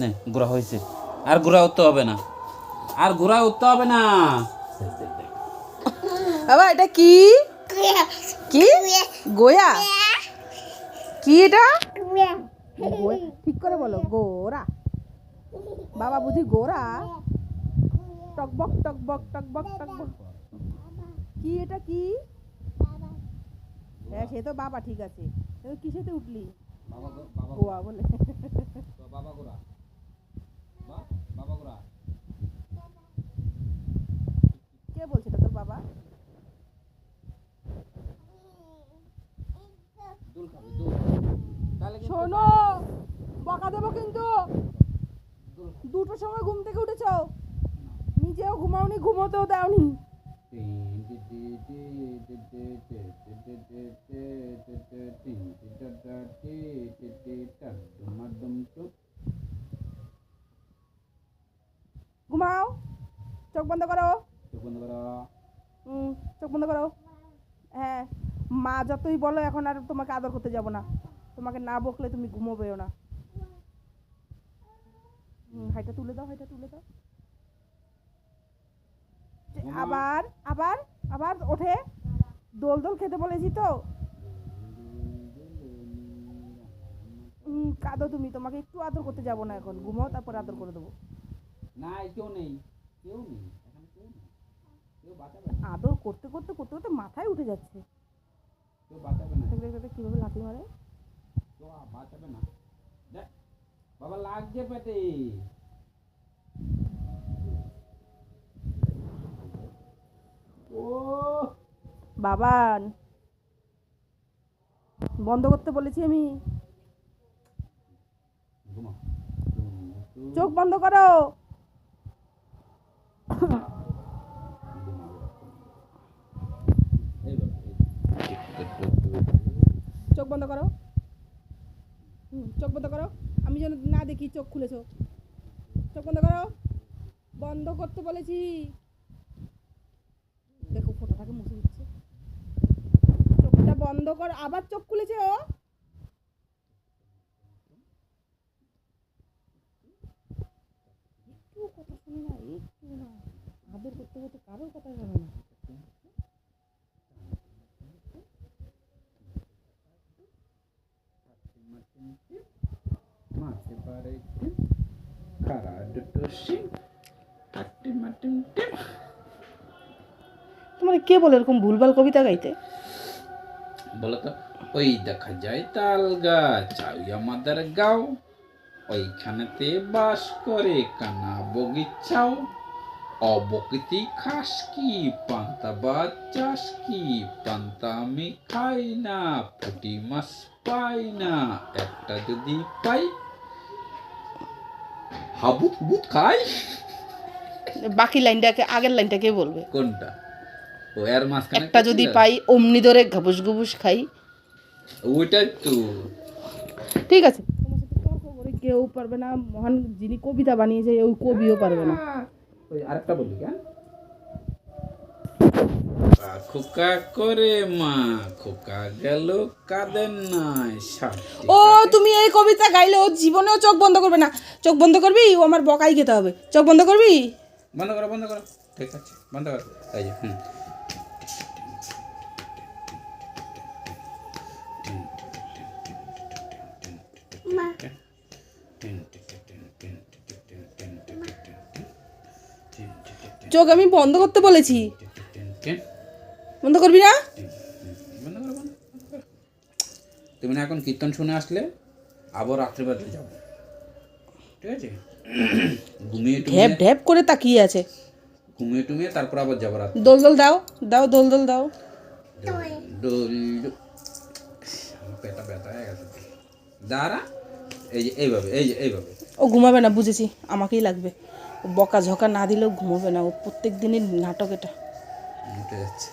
নে ঘোরা হয়েছে আর ঘোরা উঠতে হবে না। আর ঘোরা উঠতে হবে না। বাবা এটা কি? কি? গোয়া? কি এটা? ঠিক করে বলো গোরা। বাবা বুঝি গোরা? টকবক টকবক টকবক টকবক। কি এটা কি? হ্যাঁ সে তো বাবা ঠিক আছে। কিসেতে উঠলি? গোয়া বলে। বাবা ঘোরা বাবা কে বলছে তোর বাবা? দুল খাবে দুল। তাহলে শোনো বকা দেবো কিন্তু। দুটোর সময় ঘুম থেকে উঠেছ? নিজেও ঘুমাওনি ঘুমোতেও দাওনি ঘুমাও চোখ বন্ধ করো। হুম চোখ বন্ধ করো। হ্যাঁ মা যতই বলো এখন আর তোমাকে আদর করতে যাব না। তোমাকে না বকলে তুমি ঘুমোবেও না। হুম হাইটা তুলে দাও হাইটা তুলে দাও। আবার আবার আবার ওঠে। দোল দোল খেতে বলেছি তো। কাঁদো তুমি তোমাকে একটু আদর করতে যাব না এখন। ঘুমাও তারপর আদর করে দেবো। না কেউ নেই। কেউ নেই এখন কেউ নেই। কেউ বাঁচাবে না। আদর করতে করতে করতে করতে মাথায় উঠে যাচ্ছে। কেউ বাঁচাবে না। দেখতে কীভাবে লাথি মারে? কেউ বাঁচাবে না। দেখ বাবা লাগছে পেটে। ও বাবান বন্ধ করতে বলেছি আমি। চোখ বন্ধ করো। চোখ বন্ধ করো। হুম, চোখ বন্ধ করো। আমি যেন না দেখি চোখ খুলেছো। চোখ বন্ধ করো। বন্ধ করতে বলেছি। দেখো ফোটাটাকে মুছে দিচ্ছে। চোখটা বন্ধ কর আবার চোখ খুলেছে ও। একটু কথা শুনে না একটু না। আদর করতে করতে কারোর কথা শোনে মাটিম টিম তোমার কে বলে এরকম ভুলভাল কবিতা গাইতে? বলো তো ওই দেখা যায় তাল গাছ আমাদের গাও। ওইখানেতে বাস করে কানা বগিচাও অবকৃতি খাস কি পান্তা বা চাষ কি? পান্তা আমি খাই না পুটি মাছ পাই না। একটা যদি পাই হাবুত হুবুত খাই। বাকি লাইনটাকে আগের লাইনটাকে বলবে। কোনটা? ও এর মাঝখানে একটা যদি পাই অমনি ধরে ঘাবুস ঘুবুস খাই। ওইটাই তো। ঠিক আছে। কেউ পারবে না মহান যিনি কবিতা বানিয়েছে ওই কবিও পারবে না। আরেকটা বলি কেন? খোকা করে মা খোকা গেল কাঁদেন নাই ও তুমি এই কবিতা গাইলে ও জীবনেও চোখ বন্ধ করবে না। চোখ বন্ধ করবি? ও আমার বকাই খেতে হবে। চোখ বন্ধ করবি? বন্ধ করো বন্ধ করো। ঠিক আছে বন্ধ করো। এই যে হুম। চোখ আমি বন্ধ করতে বলেছি। বন্ধ করবি না। তুমি না এখন কীর্তন শুনে আসলে আবার রাত্রিবেলা যাব। ঠিক আছে? ঘুমিয়ে ঢ্যাপ ঢ্যাপ করে তাকিয়ে আছে। ঘুমিয়ে টুমিয়ে তারপর আবার যাব রাত্রে। দোল দোল দাও দাও দোল দোল দাও। আমার পেটটা ব্যথা হয়ে গেছে। দাঁড়া। এই যে এইভাবে এই যে এইভাবে। ও ঘুমাবে না বুঝেছি। আমাকেই লাগবে। ও বকা ঝকা না দিলেও ঘুমাবে না। ও প্রত্যেক দিনের নাটক এটা। উঠে যাচ্ছে।